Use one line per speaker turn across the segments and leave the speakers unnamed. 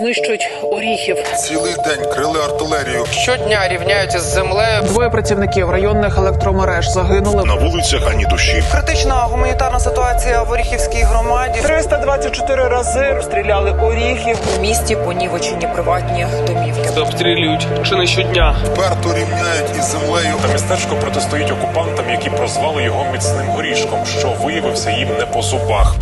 знищують оріхів.
Цілий день крили артилерію.
Щодня рівняються з землею.
Двоє працівників районних електромереж загинули.
На вулицях ані душі.
Критична гуманітарна ситуація в Оріхівській громаді.
324 рази розстріляли оріхів.
У місті понівечені приватні домівки.
Обстрілюють чи не щодня.
Вперто рівняють із землею.
Та містечко протистоїть окупантам, які прозвали його міцним горішком, що виявився їм не по зубах.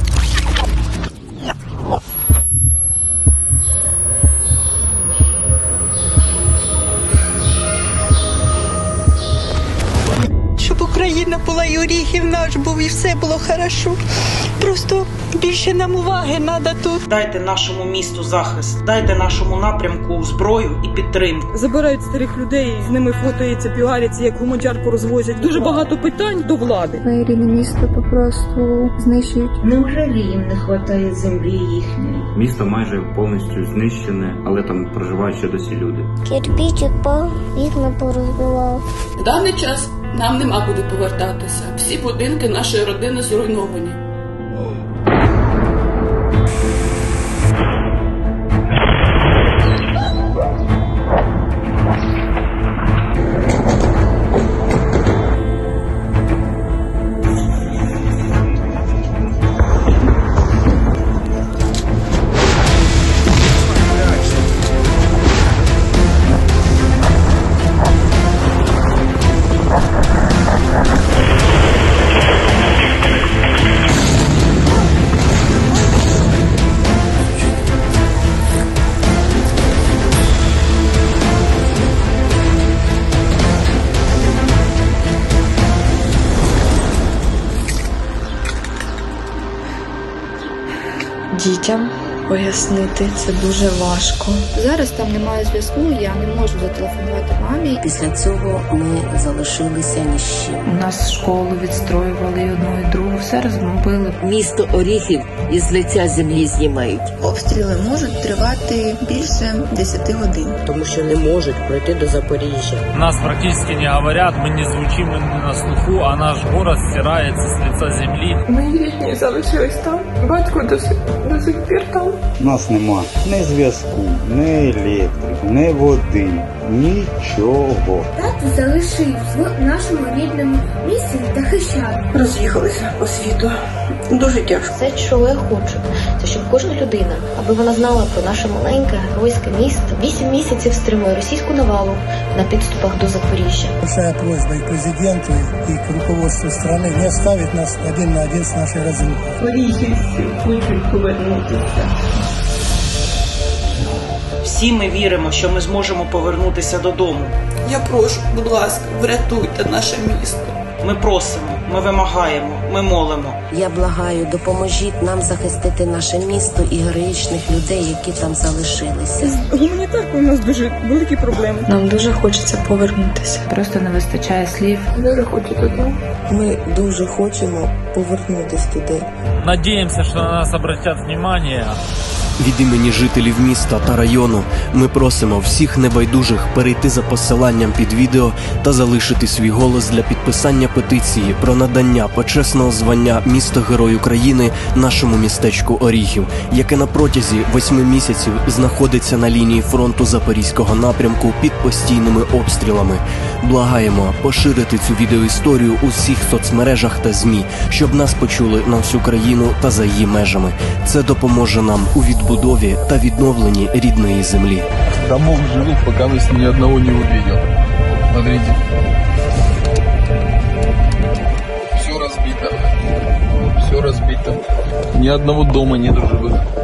Україна була і Оріхів наш був, і все було хорошо. Просто більше нам уваги треба тут.
Дайте нашому місту захист, дайте нашому напрямку зброю і підтримку.
забирають старих людей, з ними фотоються, піаряться, як гуманчарку розвозять. Дуже багато питань до влади.
Моє рідне місто попросту знищують.
Неужели їм не вистачає землі їхньої?
Місто майже повністю знищене, але там проживають ще досі люди.
Кирпичик по вікна порозбивав.
В даний час нам нема куди повертатися. Всі будинки нашої родини зруйновані.
Дітям пояснити це дуже важко.
Зараз там немає зв'язку, я не можу зателефонувати мамі.
Після цього ми залишилися ні з чим.
У нас школу відстроювали і одну і другу, все розбомбили.
Місто Оріхів із лиця землі знімають.
Обстріли можуть тривати більше 10 годин.
Тому що не можуть пройти до Запоріжжя.
Нас практично не говорять, ми не звучимо не на слуху, а наш город стирається з лиця землі.
Мої рідні залишились там. Батько до сих, до сих пір там.
У нас нема ні зв'язку, ні електрики, ні води, нічого.
Тато залишив в нашому рідному місці захищати.
Роз'їхалися по світу. Дуже тяжко.
Все, що я хочу, це щоб кожна людина, аби вона знала про наше маленьке геройське місто. Вісім місяців стримує російську навалу на підступах до Запоріжжя.
Большая просьба и президенту, и к руководству страны не оставить нас один на один с нашей разрухой.
Оріхівці хочуть повернутися.
Всі ми віримо, що ми зможемо повернутися додому.
Я прошу, будь ласка, врятуйте наше місто.
Ми просимо, ми вимагаємо, ми молимо.
Я благаю, допоможіть нам захистити наше місто і героїчних людей, які там залишилися.
З гуманітаркою у нас дуже великі проблеми.
Нам дуже хочеться повернутися. Просто не вистачає слів.
Дуже хочу додому.
Ми дуже хочемо повернутися туди.
Надіємося, що на нас обратять внимание.
Від імені жителів міста та району ми просимо всіх небайдужих перейти за посиланням під відео та залишити свій голос для підписання петиції про надання почесного звання місто Герой України нашому містечку Оріхів, яке на протязі восьми місяців знаходиться на лінії фронту Запорізького напрямку під постійними обстрілами. Благаємо поширити цю відеоісторію у всіх соцмережах та змі, щоб нас почули на всю країну та за її межами. Це допоможе нам у відбудові та відновленні рідної землі.
Домов живых, пока вы ни одного не увидел. Смотрите. Все разбито. Все разбито. Ни одного дома нет живых.